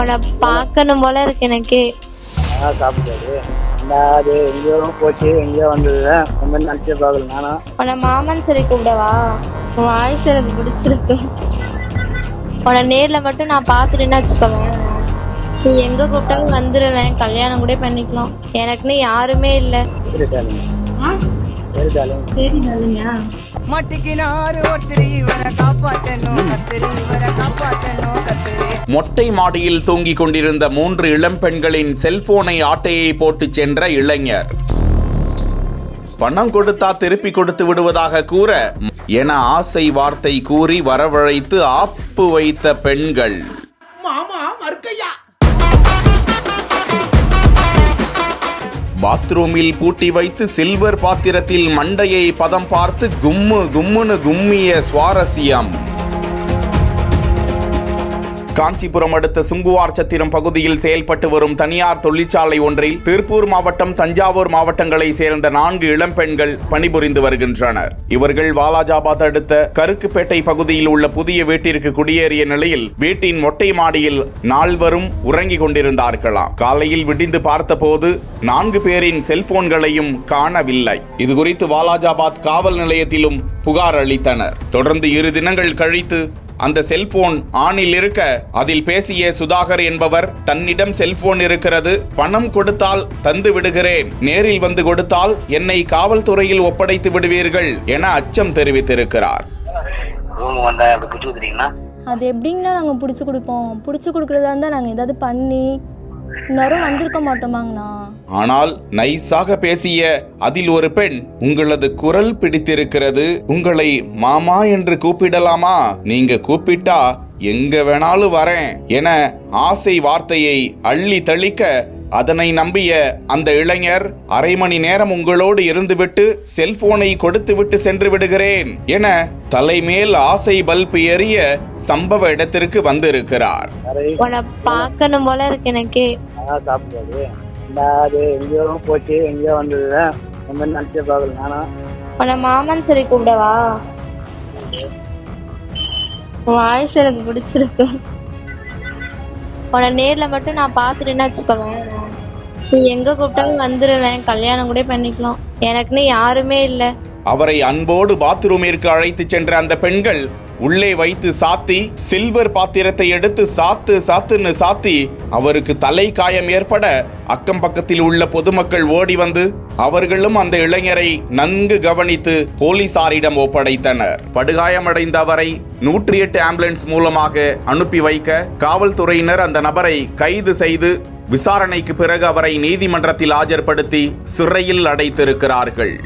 உன்னை பார்க்கணும் போல இருக்கு எனக்கு. நான் அது எங்கேயோ போச்சு எங்கேயோ வந்தது அந்த மாதிரி நினச்சி பார்க்கல நானும் உன்னை மாமன் சரி கூப்பிடவா? உன் வாய்ஸ் எனக்கு பிடிச்சிருக்கு. உன்னை நேரில் மட்டும் நான் பார்த்துட்டேன்னா வச்சுக்கோவேன். நீ எங்கே கூப்பிட்டாலும் வந்துடுவேன் கல்யாணம் கூட பண்ணிக்கலாம். எனக்குன்னு யாருமே இல்லை. சரி டாலிங். சரி டாலிங். சரி நல்லையா மட்டிக்கினாரு ஒருத்தர் இவரை காப்பாத்தணும் கத்திரி இவரை காப்பாத்தணும் கத்திரி மொட்டை மாடியில் தூங்கிக் கொண்டிருந்த மூன்று இளம்பெண்களின் செல்போனை ஆட்டையை போட்டுச் சென்ற இளைஞர். பணம் கொடுத்தா திருப்பி கொடுத்து விடுவதாக கூற என ஆசை வார்த்தை கூறி வரவழைத்து ஆப்பு வைத்த பெண்கள். பாத்ரூமில் பூட்டி வைத்து சில்வர் பாத்திரத்தில் மண்டையை பதம் பார்த்து கும்மு கும்முன்னு கும்மிய சுவாரஸ்யம். காஞ்சிபுரம் அடுத்த சுங்குவார் சத்திரம் பகுதியில் செயல்பட்டு வரும் தனியார் தொழிற்சாலை ஒன்றில் திருப்பூர் மாவட்டம் தஞ்சாவூர் மாவட்டங்களை சேர்ந்த நான்கு இளம்பெண்கள் பணிபுரிந்து வருகின்றனர். இவர்கள் வாலாஜாபாத் அடுத்த கருக்குப்பேட்டை பகுதியில் உள்ள புதிய வீட்டிற்கு குடியேறிய நிலையில் வீட்டின் மொட்டை மாடியில் நால்வரும் உறங்கிக் கொண்டிருந்தார்களாம். காலையில் விடிந்து பார்த்தபோது நான்கு பேரின் செல்போன்களையும் காணவில்லை. இதுகுறித்து வாலாஜாபாத் காவல் நிலையத்திலும் புகார் அளித்தனர். தொடர்ந்து இரு தினங்கள் கழித்து அந்த செல்போன் ஆனில் இருக்க அதில் பேசிய சுதாகர் என்பவர் தன்னிடம் செல்போன் இருக்கிறது பணம் கொடுத்தால் தந்து விடுகிறேன். நேரில் வந்து கொடுத்தால் என்னை காவல்துறையில் ஒப்படைத்து விடுவீர்கள் என அச்சம் தெரிவித்திருக்கிறார். அது எப்படிங்கண்ணா நாங்கள் பிடிச்சி கொடுப்போம். பிடிச்சி கொடுக்குறதா இருந்தால் நாங்கள் ஏதாவது பண்ணி இன்னொரும் வந்திருக்க மாட்டோமாங்கண்ணா. ஆனால் நைஸாக பேசிய அதில் ஒரு பெண் உங்களது குரல் பிடித்திருக்கிறது உங்களை மாமா என்று கூப்பிடலாமா? நீங்க கூப்பிட்டா எங்க வேணாலும் வரேன் என ஆசை வார்த்தையை அள்ளி தளிக்க அதனை நம்பிய அந்த இளைஞர் அரை மணி நேரம் உங்களோடு இருந்துவிட்டு செல்போனை கொடுத்துவிட்டு சென்று விடுகிறேன் என தலைமேல் ஆசை பல்ப் எரிய சம்பவ இடத்திற்கு வந்திருக்கிறார். பார்க்கணும் போல இருக்கு எனக்கு. அது எங்கேயோ போச்சு எங்கேயோ வந்தது. மாதிரி நினச்சி பார்க்கல நானும் மாமன் சரி கூப்பிடவா? வாய்ஸ் எனக்கு பிடிச்சிருக்கு. நேரில் மட்டும் நான் பார்த்துட்டேன்னா வச்சுக்கோவேன் நீ எங்கே கூப்பிட்டாலும் வந்துருவேன். கல்யாணம் கூட பண்ணிக்கலாம். எனக்குன்னு யாருமே இல்ல. அவரை அன்போடு பாத்ரூமிற்கு அழைத்து சென்ற அந்த பெண்கள் உள்ளே வைத்து சாத்தி சில்வர் பாத்திரத்தை எடுத்து சாத்து சாத்துன்னு சாத்தி அவருக்கு தலை காயம் ஏற்பட அக்கம் பக்கத்தில் உள்ள பொதுமக்கள் ஓடி வந்து அவர்களும் அந்த இளைஞரை நன்கு கவனித்து போலீசாரிடம் ஒப்படைத்தனர். படுகாயமடைந்த அவரை நூற்றி எட்டு ஆம்புலன்ஸ் மூலமாக அனுப்பி வைக்க காவல்துறையினர் அந்த நபரை கைது செய்து விசாரணைக்கு பிறகு அவரை நீதிமன்றத்தில் ஆஜர்படுத்தி சிறையில் அடைத்திருக்கிறார்கள்.